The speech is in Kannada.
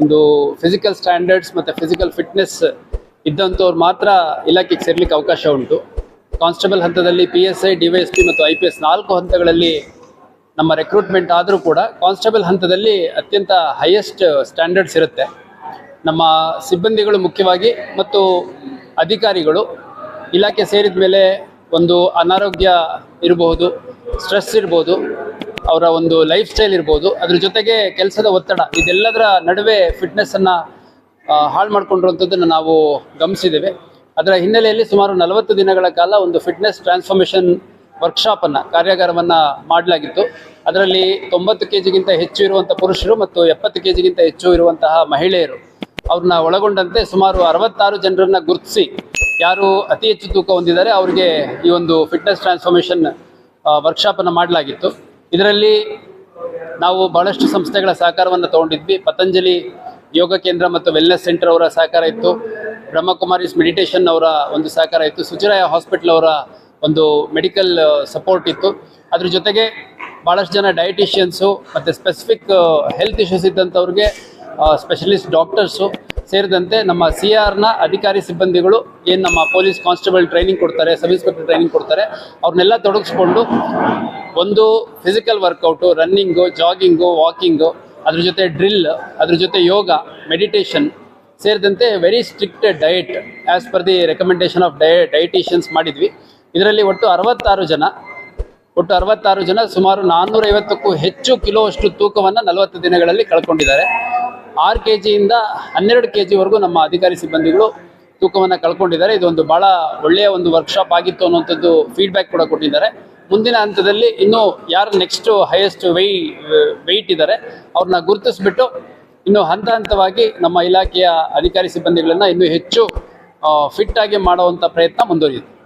ಒಂದು ಫಿಸಿಕಲ್ ಸ್ಟ್ಯಾಂಡರ್ಡ್ಸ್ ಮತ್ತು ಫಿಸಿಕಲ್ ಫಿಟ್ನೆಸ್ ಇದ್ದಂಥವ್ರು ಮಾತ್ರ ಇಲಾಖೆಗೆ ಸೇರ್ಲಿಕ್ಕೆ ಅವಕಾಶ ಉಂಟು. ಕಾನ್ಸ್ಟೇಬಲ್ ಹಂತದಲ್ಲಿ ಪಿ ಎಸ್ ಐ ಡಿ ಮತ್ತು ಐ ಪಿ ಎಸ್ ನಾಲ್ಕು ಹಂತಗಳಲ್ಲಿ ನಮ್ಮ ರೆಕ್ರೂಟ್ಮೆಂಟ್ ಆದರೂ ಕೂಡ ಕಾನ್ಸ್ಟೇಬಲ್ ಹಂತದಲ್ಲಿ ಅತ್ಯಂತ ಹೈಯೆಸ್ಟ್ ಸ್ಟ್ಯಾಂಡರ್ಡ್ಸ್ ಇರುತ್ತೆ. ನಮ್ಮ ಸಿಬ್ಬಂದಿಗಳು ಮುಖ್ಯವಾಗಿ ಮತ್ತು ಅಧಿಕಾರಿಗಳು ಇಲಾಖೆ ಸೇರಿದ ಮೇಲೆ ಒಂದು ಅನಾರೋಗ್ಯ ಇರಬಹುದು ಸ್ಟ್ರೆಸ್ ಇರ್ಬೋದು ಅವರ ಒಂದು ಲೈಫ್ ಸ್ಟೈಲ್ ಇರ್ಬೋದು, ಅದ್ರ ಜೊತೆಗೆ ಕೆಲಸದ ಒತ್ತಡ, ಇದೆಲ್ಲದರ ನಡುವೆ ಫಿಟ್ನೆಸ್ಸನ್ನು ಹಾಳು ಮಾಡ್ಕೊಂಡಿರುವಂಥದ್ದನ್ನು ನಾವು ಗಮನಿಸಿದ್ದೇವೆ. ಅದರ ಹಿನ್ನೆಲೆಯಲ್ಲಿ ಸುಮಾರು ನಲವತ್ತು ದಿನಗಳ ಕಾಲ ಒಂದು ಫಿಟ್ನೆಸ್ ಟ್ರಾನ್ಸ್ಫಾರ್ಮೇಷನ್ ವರ್ಕ್ಶಾಪನ್ನು ಕಾರ್ಯಾಗಾರವನ್ನು ಮಾಡಲಾಗಿತ್ತು. ಅದರಲ್ಲಿ ತೊಂಬತ್ತು ಕೆ ಜಿಗಿಂತ ಹೆಚ್ಚು ಇರುವಂಥ ಪುರುಷರು ಮತ್ತು ಎಪ್ಪತ್ತು ಕೆ ಜಿಗಿಂತ ಹೆಚ್ಚು ಇರುವಂತಹ ಮಹಿಳೆಯರು. ಅವ್ರನ್ನ ಒಳಗೊಂಡಂತೆ ಸುಮಾರು ಅರವತ್ತಾರು ಜನರನ್ನ ಗುರುತಿಸಿ, ಯಾರು ಅತಿ ಹೆಚ್ಚು ತೂಕ ಹೊಂದಿದ್ದಾರೆ, ಅವರಿಗೆ ಈ ಒಂದು ಫಿಟ್ನೆಸ್ ಟ್ರಾನ್ಸ್ಫಾರ್ಮೇಷನ್ ವರ್ಕ್ಶಾಪನ್ನು ಮಾಡಲಾಗಿತ್ತು. ಇದರಲ್ಲಿ ನಾವು ಬಹಳಷ್ಟು ಸಂಸ್ಥೆಗಳ ಸಹಕಾರವನ್ನು ತಗೊಂಡಿದ್ವಿ. ಪತಂಜಲಿ ಯೋಗ ಕೇಂದ್ರ ಮತ್ತು ವೆಲ್ನೆಸ್ ಸೆಂಟರ್ ಅವರ ಸಹಕಾರ ಇತ್ತು. ಬ್ರಹ್ಮಕುಮಾರೀಸ್ ಮೆಡಿಟೇಷನ್ ಅವರ ಒಂದು ಸಹಕಾರ ಇತ್ತು. ಸುಚಿರಾಯ ಹಾಸ್ಪಿಟಲ್ ಅವರ ಒಂದು ಮೆಡಿಕಲ್ ಸಪೋರ್ಟ್ ಇತ್ತು. ಅದ್ರ ಜೊತೆಗೆ ಭಾಳಷ್ಟು ಜನ ಡಯಟಿಷಿಯನ್ಸು ಮತ್ತು ಸ್ಪೆಸಿಫಿಕ್ ಹೆಲ್ತ್ ಇಶ್ಯೂಸ್ ಇದ್ದಂಥವ್ರಿಗೆ ಸ್ಪೆಷಲಿಸ್ಟ್ ಡಾಕ್ಟರ್ಸು ಸೇರಿದಂತೆ ನಮ್ಮ ಸಿ ಆರ್ನ ಅಧಿಕಾರಿ ಸಿಬ್ಬಂದಿಗಳು ಏನು ನಮ್ಮ ಪೊಲೀಸ್ ಕಾನ್ಸ್ಟೇಬಲ್ ಟ್ರೈನಿಂಗ್ ಕೊಡ್ತಾರೆ ಸಬ್ ಇನ್ಸ್ಪೆಕ್ಟರ್ ಟ್ರೈನಿಂಗ್ ಕೊಡ್ತಾರೆ, ಅವ್ರನ್ನೆಲ್ಲ ತೊಡಗಿಸ್ಕೊಂಡು ಒಂದು physical workout running jogging walking ಅದ್ರ ಜೊತೆ ಡ್ರಿಲ್ ಅದ್ರ ಜೊತೆ ಯೋಗ ಮೆಡಿಟೇಷನ್ ಸೇರಿದಂತೆ very strict diet as per the recommendation of ಡಯ dieticians ಮಾಡಿದ್ವಿ. ಇದರಲ್ಲಿ ಒಟ್ಟು ಅರವತ್ತಾರು ಜನ, ಒಟ್ಟು ಅರವತ್ತಾರು ಜನ ಸುಮಾರು ನಾನ್ನೂರೈವತ್ತಕ್ಕೂ ಹೆಚ್ಚು ಕಿಲೋ ಅಷ್ಟು ತೂಕವನ್ನು ನಲವತ್ತು ದಿನಗಳಲ್ಲಿ ಕಳ್ಕೊಂಡಿದ್ದಾರೆ. ಆರು ಕೆ ಜಿಯಿಂದ ಹನ್ನೆರಡು ಕೆ ಜಿವರೆಗೂ ನಮ್ಮ ಅಧಿಕಾರಿ ಸಿಬ್ಬಂದಿಗಳು ತೂಕವನ್ನು ಕಳ್ಕೊಂಡಿದ್ದಾರೆ. ಇದೊಂದು ಭಾಳ ಒಳ್ಳೆಯ ಒಂದು ವರ್ಕ್ಶಾಪ್ ಆಗಿತ್ತು ಅನ್ನುವಂಥದ್ದು ಫೀಡ್ಬ್ಯಾಕ್ ಕೂಡ ಕೊಟ್ಟಿದ್ದಾರೆ. ಮುಂದಿನ ಹಂತದಲ್ಲಿ ಇನ್ನೂ ಯಾರು ನೆಕ್ಸ್ಟ್ ಹೈಯೆಸ್ಟ್ ವೈ ವೆಯ್ಟ್ ಇದ್ದಾರೆ, ಅವ್ರನ್ನ ಗುರುತಿಸ್ಬಿಟ್ಟು ಇನ್ನು ಹಂತ ಹಂತವಾಗಿ ನಮ್ಮ ಇಲಾಖೆಯ ಅಧಿಕಾರಿ ಸಿಬ್ಬಂದಿಗಳನ್ನು ಇನ್ನೂ ಹೆಚ್ಚು ಫಿಟ್ ಆಗಿ ಮಾಡುವಂಥ ಪ್ರಯತ್ನ ಮುಂದುವರಿಯುತ್ತೆ.